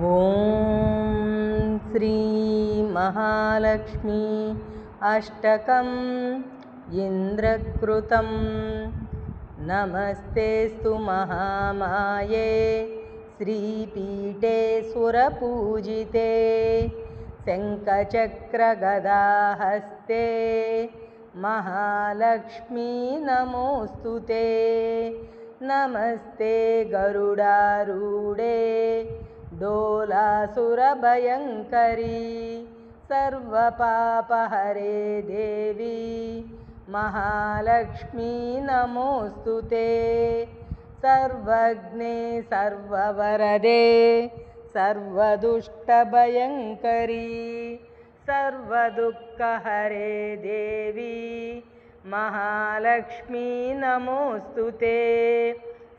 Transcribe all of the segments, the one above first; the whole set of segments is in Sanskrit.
ॐ श्रीमहालक्ष्मी अष्टकम् इन्द्रकृतं। नमस्तेस्तु महामाये श्रीपीठे सुरपूजिते शङ्खचक्रगदाहस्ते महालक्ष्मी नमोऽस्तु ते। नमस्ते गरुडारूढे डोलासुरभयङ्करी सर्वपापहरे देवी महालक्ष्मी नमोऽस्तु ते। सर्वज्ञे सर्ववरदे सर्वदुष्टभयङ्करी सर्वदुःखहरे देवी महालक्ष्मी नमोऽस्तु ते।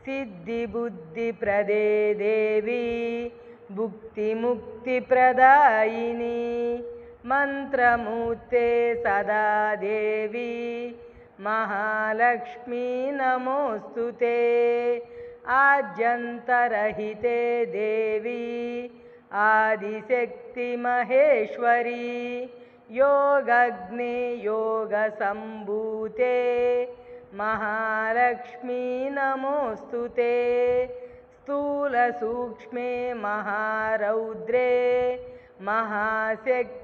सिद्धिबुद्धिप्रदे देवी भुक्तिमुक्तिप्रदायिनी मन्त्रमूर्ते सदा देवी महालक्ष्मी नमोऽस्तु ते। आद्यन्तरहिते देवी आदिशक्तिमहेश्वरी योगग्ने योगसम्भूते महालक्ष्मी नमोऽस्तु ते स्थूलसूक्ष्मे महारौद्रे महाशक्तिमहादरे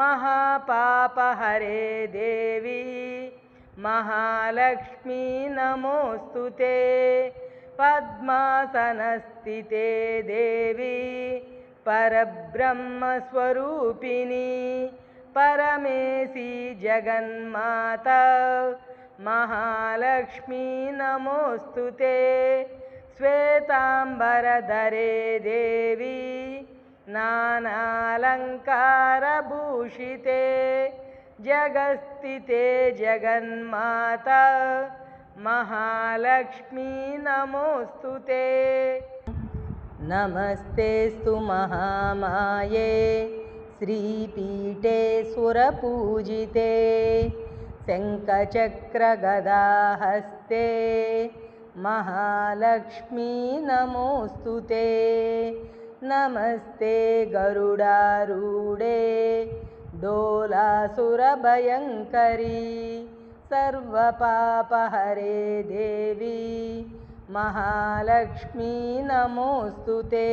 महापापहरे देवी महालक्ष्मी नमोऽस्तु ते पद्मासनस्थिते देवी परब्रह्मस्वरूपिणी परमेशी जगन्माता महालक्ष्मी नमोऽस्तु ते। श्वेताम्बरधरे देवी नानालङ्कारभूषिते। जगस्थिते जगन्माता। महालक्ष्मी नमोऽस्तु ते। नमस्तेस्तु महामाये। श्रीपीठे सुरपूजिते शङ्खचक्रगदाहस्ते महालक्ष्मी नमोऽस्तु ते। नमस्ते गरुडारूढे डोलासुरभयङ्करी सर्वपापहरे देवी महालक्ष्मी नमोऽस्तु ते।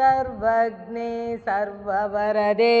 सर्वज्ञे सर्ववरदे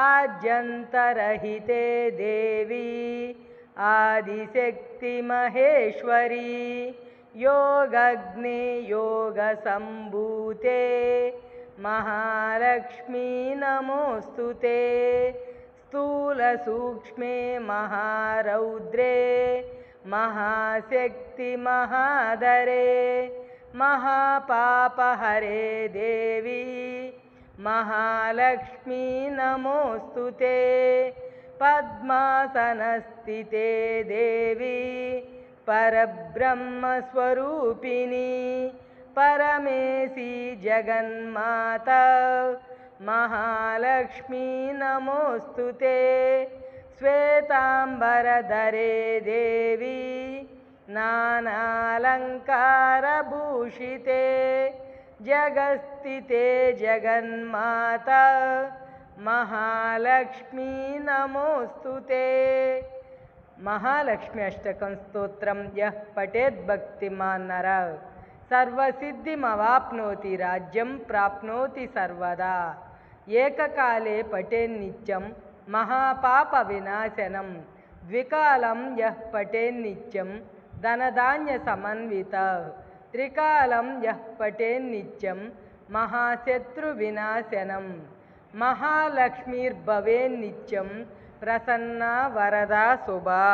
आद्यन्तरहिते देवी आदिशक्तिमहेश्वरी योगग्ने योगसम्भूते महालक्ष्मी नमोऽस्तु ते स्थूलसूक्ष्मे महारौद्रे महाशक्तिमहादरे महापापहरे देवी महालक्ष्मी नमोऽस्तु ते। पद्मासनस्थिते देवी परब्रह्मस्वरूपिणी परमेशी जगन्माता। महालक्ष्मी नमोऽस्तु ते। श्वेताम्बरधरे देवी नानालङ्कारभूषिते జగస్థితే జగన్మాత మహాలక్ష్మీ నమోస్తుతే మహాలక్ష్మి అష్టకం స్తోత్రం యః పఠేత్ భక్తిమాన్ నర సర్వసిద్ధిమవాప్నోతి రాజ్యం ప్రాప్నోతి సర్వదా. ఏకకాలే పఠేన్నిత్యం మహాపాప వినాశనం. ద్వికాలం యః పఠేన్నిత్యం ధనధాన్య సమన్విత. త్రికాలం మహాశత్రు వినాశనం మహాలక్ష్మీర్భవే నిత్యం ప్రసన్నా వరదా శుభా.